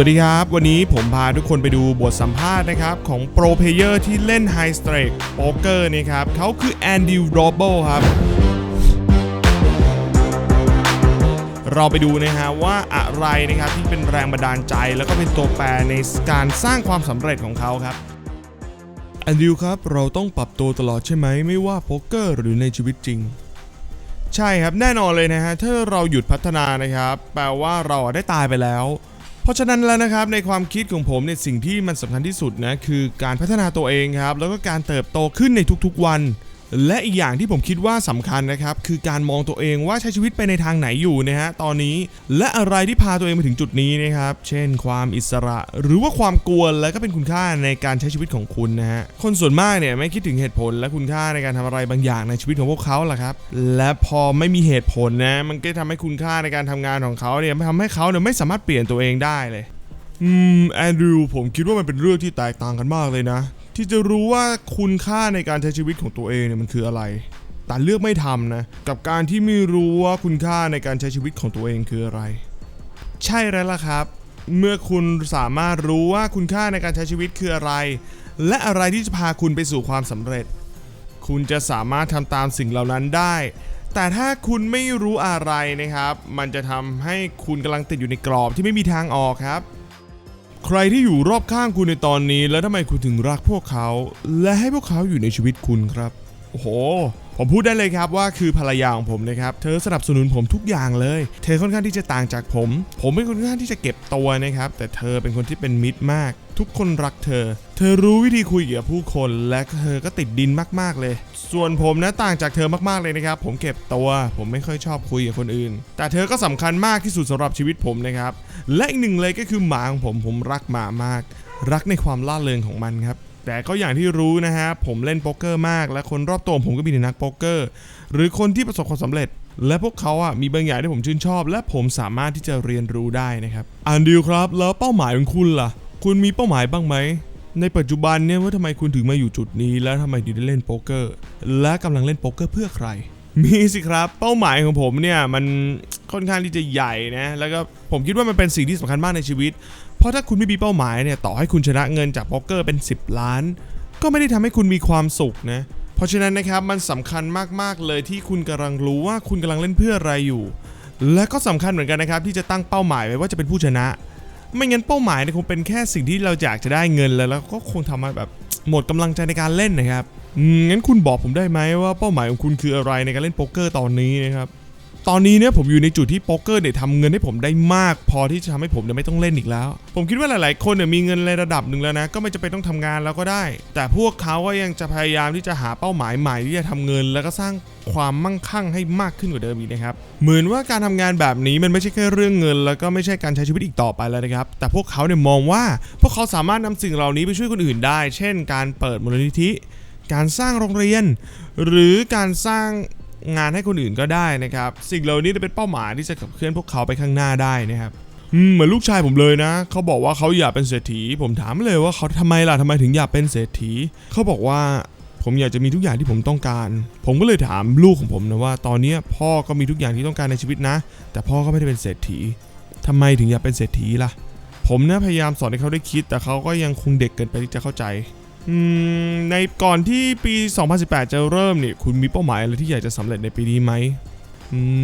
สวัสดีครับ วันนี้ผมพาทุกคนไปดูบทสัมภาษณ์นะครับ ของโปรเพเยอร์ที่เล่น High Stake Poker นี่ครับเขาคือแอนดิวโรโบครับ เราไปดูนะฮะว่าอะไรนะครับที่เป็นแรงบันดาลใจแล้วก็เป็นตัวแปรในการสร้างความสำเร็จของเขาครับแอนดิวครับเราต้องปรับตัวตลอดใช่ไหมไม่ว่าโป๊กเกอร์หรือในชีวิตจริงใช่ครับแน่นอนเลยนะฮะถ้าเราหยุดพัฒนานะครับ แปลว่าเราได้ตายไปแล้ว ราะฉะนั้นแล้วนะครับในความคิดของผมเนี่ยสิ่งที่มันสำคัญที่สุดนะคือการพัฒนาตัวเองครับแล้วก็การเติบโตขึ้นในทุกๆวัน และอีกอย่างที่ผมคิดว่าสำคัญนะครับ คือการมองตัวเองว่าใช้ชีวิตไปในทางไหนอยู่นะฮะตอนนี้ และอะไรที่พาตัวเองมาถึงจุดนี้นะครับ เช่น ความอิสระ หรือว่าความกลัวและก็เป็นคุณค่าในการใช้ชีวิตของคุณนะฮะคนส่วนมากเนี่ยไม่คิดถึงเหตุผลและคุณค่าในการทำอะไรบางอย่างในชีวิตของพวกเขาล่ะครับ และพอไม่มีเหตุผลนะมันก็ทำให้คุณค่าในการทำงานของเขาเนี่ยทำให้เขาเนี่ยไม่สามารถเปลี่ยนตัวเองได้เลยอืมแอนดรูผมคิดว่ามันเป็นเรื่องที่แตกต่างกันมากเลยนะ ที่จะรู้ว่าคุณค่าในการใช้ชีวิตของตัวเองเนี่ยมันคืออะไร แต่เลือกไม่ทำนะ กับการที่ไม่รู้ว่าคุณค่าในการใช้ชีวิตของตัวเองคืออะไร ใช่แล้วล่ะครับ เมื่อคุณสามารถรู้ว่าคุณค่าในการใช้ชีวิตคืออะไร และอะไรที่จะพาคุณไปสู่ความสำเร็จ คุณจะสามารถทำตามสิ่งเหล่านั้นได้ แต่ถ้าคุณไม่รู้อะไรนะครับ มันจะทำให้คุณกำลังติดอยู่ในกรอบที่ไม่มีทางออกครับ ใครที่อยู่รอบข้างคุณในตอนนี้ แล้วทำไมคุณถึงรักพวกเขา และให้พวกเขาอยู่ในชีวิตคุณครับ โอ้โห ผมพูดได้เลยครับว่าคือภรรยาของผมนะครับ เธอสนับสนุนผมทุกอย่างเลย เธอค่อนข้างที่จะต่างจากผม ผมเป็นคนค่อนข้างที่จะเก็บตัวนะครับ แต่เธอเป็นคนที่เป็นมิตรมาก ทุกคนรักเธอ เธอรู้วิธีคุยกับผู้คน และเธอก็ติดดินมากๆเลย ส่วนผมนะต่างจากเธอมากๆเลยนะครับ ผมเก็บตัว ผมไม่ค่อยชอบคุยกับคนอื่น แต่เธอก็สำคัญมากที่สุดสำหรับชีวิตผมนะครับ และอีกหนึ่งเลยก็คือหมาของผม ผมรักหมามาก รักในความล่าเริงของมันครับ แต่ก็อย่างที่รู้นะฮะผมเล่นโป๊กเกอร์มาก และคนรอบตัวผมก็มีแต่นักโป๊กเกอร์ หรือคนที่ประสบความสำเร็จ และพวกเขาอะมีบางอย่างที่ผมชื่นชอบ และผมสามารถที่จะเรียนรู้ได้นะครับอันดิวครับ แล้วเป้าหมายของคุณล่ะ คุณมีเป้าหมายบ้างไหมในปัจจุบันเนี่ยว่าทำไมคุณถึงมาอยู่จุดนี้ และทำไมถึงได้เล่นโป๊กเกอร์ และกำลังเล่นโป๊กเกอร์เพื่อใคร มีสิครับ เป้าหมายของผมเนี่ยมันค่อนข้างที่จะใหญ่นะแล้วก็ผมคิดว่ามันเป็นสิ่งที่สำคัญมากในชีวิต เพราะถ้าคุณไม่มีเป้าหมายเนี่ยต่อให้คุณชนะเงินจากโป๊กเกอร์เป็น 10 ล้าน ก็ไม่ได้ทำให้คุณมีความสุขนะเพราะฉะนั้นนะครับมันสำคัญมากๆเลยที่คุณกำลังรู้ว่าคุณกำลังเล่นเพื่ออะไรอยู่ และก็สำคัญเหมือนกันนะครับที่จะตั้งเป้าหมายไว้ว่าจะเป็นผู้ชนะ ไม่งั้นเป้าหมายเนี่ยคงเป็นแค่สิ่งที่เราอยากจะได้เงินแล้วแล้วก็คงทำให้แบบหมดกำลังใจในการเล่นนะครับงั้นคุณบอกผมได้ไหมว่าเป้าหมายของคุณคืออะไรในการเล่นโป๊กเกอร์ตอนนี้นะครับ ตอนนี้เนี่ยผมอยู่ในจุดที่โป๊กเกอร์เนี่ยทำเงินให้ผมได้มาก พอที่จะทำให้ผมเนี่ยไม่ต้องเล่นอีกแล้ว ผมคิดว่าหลาย ๆ คนเนี่ยมีเงินในระดับหนึ่งแล้วนะ ก็ไม่จะเป็นต้องทำงานแล้วก็ได้ แต่พวกเขาก็ยังจะพยายามที่จะหาเป้าหมายใหม่ที่จะทำเงิน แล้วก็สร้างความมั่งคั่งให้มากขึ้นกว่าเดิมอีกนะครับ เหมือนว่าการทำงานแบบนี้มันไม่ใช่แค่เรื่องเงิน แล้วก็ไม่ใช่การใช้ชีวิตอีกต่อไปแล้วนะครับ แต่พวกเขาเนี่ยมองว่า พวกเขาสามารถนำสิ่งเหล่านี้ไปช่วยคนอื่นได้ เช่น การเปิดมูลนิธิ การสร้างโรงเรียน หรือการสร้าง งานให้คนอื่นก็ได้นะครับ สิ่งเหล่านี้จะเป็นเป้าหมายที่จะขับเคลื่อนพวกเขาไปข้างหน้าได้นะครับอืมเหมือนลูกชายผมเลยนะ เขาบอกว่าเขาอยากเป็นเศรษฐี ผมถามเลยว่าเขาทำไมล่ะทำไมถึงอยากเป็นเศรษฐี เขาบอกว่าผมอยากจะมีทุกอย่างที่ผมต้องการ ผมก็เลยถามลูกของผมนะว่า ตอนนี้พ่อก็มีทุกอย่างที่ต้องการในชีวิตนะ แต่พ่อก็ไม่ได้เป็นเศรษฐีทำไมถึงอยากเป็นเศรษฐีล่ะ ผมเนี่ยพยายามสอนให้เขาได้คิด แต่เขาก็ยังคงเด็กเกินไปที่จะเข้าใจ ในก่อนที่ปี 2018 จะเริ่มเนี่ยคุณมีเป้าหมายอะไรที่อยากจะสำเร็จในปีนี้ไหม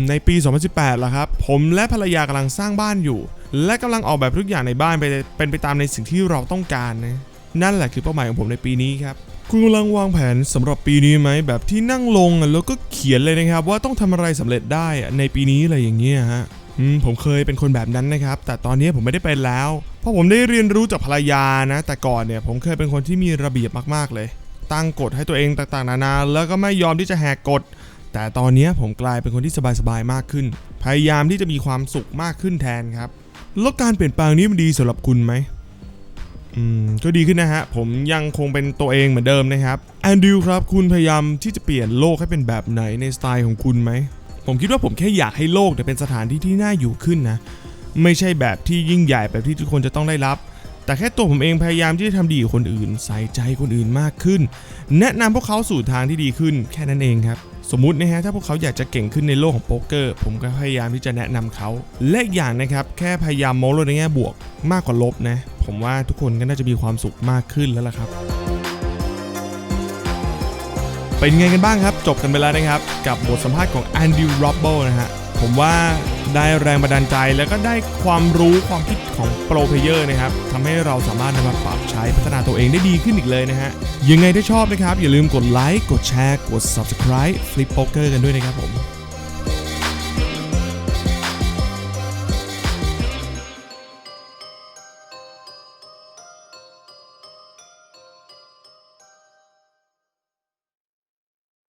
ในปี 2018ล่ะครับ ผมและภรรยากำลังสร้างบ้านอยู่ และกำลังออกแบบทุกอย่างในบ้านไปเป็นไปตามในสิ่งที่เราต้องการนะนั่นแหละคือเป้าหมายของผมในปีนี้ครับคุณกำลังวางแผนสำหรับปีนี้ไหมแบบที่นั่งลงอะแล้วก็เขียนเลยนะครับ ว่าต้องทำอะไรสำเร็จได้ในปีนี้อะไรอย่างเงี้ยฮะผมเคยเป็นคนแบบนั้นนะครับ แต่ตอนนี้ผมไม่ได้เป็นแล้ว เพราะผมได้เรียนรู้จากภรรยานะ แต่ก่อนเนี่ยผมเคยเป็นคนที่มีระเบียบมากๆเลย ตั้งกฎให้ตัวเองต่างๆนานา แล้วก็ไม่ยอมที่จะแหกกฎ แต่ตอนนี้ผมกลายเป็นคนที่สบายๆมากขึ้น พยายามที่จะมีความสุขมากขึ้นแทนครับ แล้วการเปลี่ยนแปลงนี้มันดีสำหรับคุณไหมอืมก็ดีขึ้นนะฮะ ผมยังคงเป็นตัวเองเหมือนเดิมนะครับแอนดิวครับ คุณพยายามที่จะเปลี่ยนโลกให้เป็นแบบไหนในสไตล์ของคุณไหม ผมคิดว่าผมแค่อยากให้โลกเนี่ยเป็นสถานที่ที่น่าอยู่ขึ้นนะ ไม่ใช่แบบที่ยิ่งใหญ่แบบที่ทุกคนจะต้องได้รับ แต่แค่ตัวผมเองพยายามที่จะทำดีกับคนอื่น ใส่ใจคนอื่นมากขึ้น แนะนำพวกเขาสู่ทางที่ดีขึ้นแค่นั้นเองครับ สมมตินะฮะถ้าพวกเขาอยากจะเก่งขึ้นในโลกของโป๊กเกอร์ ผมก็พยายามที่จะแนะนำเขาและอีกอย่างนะครับแค่พยายามมองโลกในแง่บวกมากกว่าลบนะผมว่าทุกคนก็น่าจะมีความสุขมากขึ้นแล้วล่ะครับเป็นไงกันบ้างครับ จบกันไปแล้วนะครับ กับบทสัมภาษณ์ของแอนดิวโรบเบิลนะฮะผมว่า ได้แรงบันดาลใจแล้วก็ได้ความรู้ความคิดของโปรเพลเยอร์นะครับทำให้เราสามารถนำมาปรับใช้พัฒนาตัวเองได้ดีขึ้นอีกเลยนะฮะยังไงถ้าชอบนะครับ อย่าลืมกดไลค์กดแชร์กด subscribe Flip Poker กันด้วยนะครับผม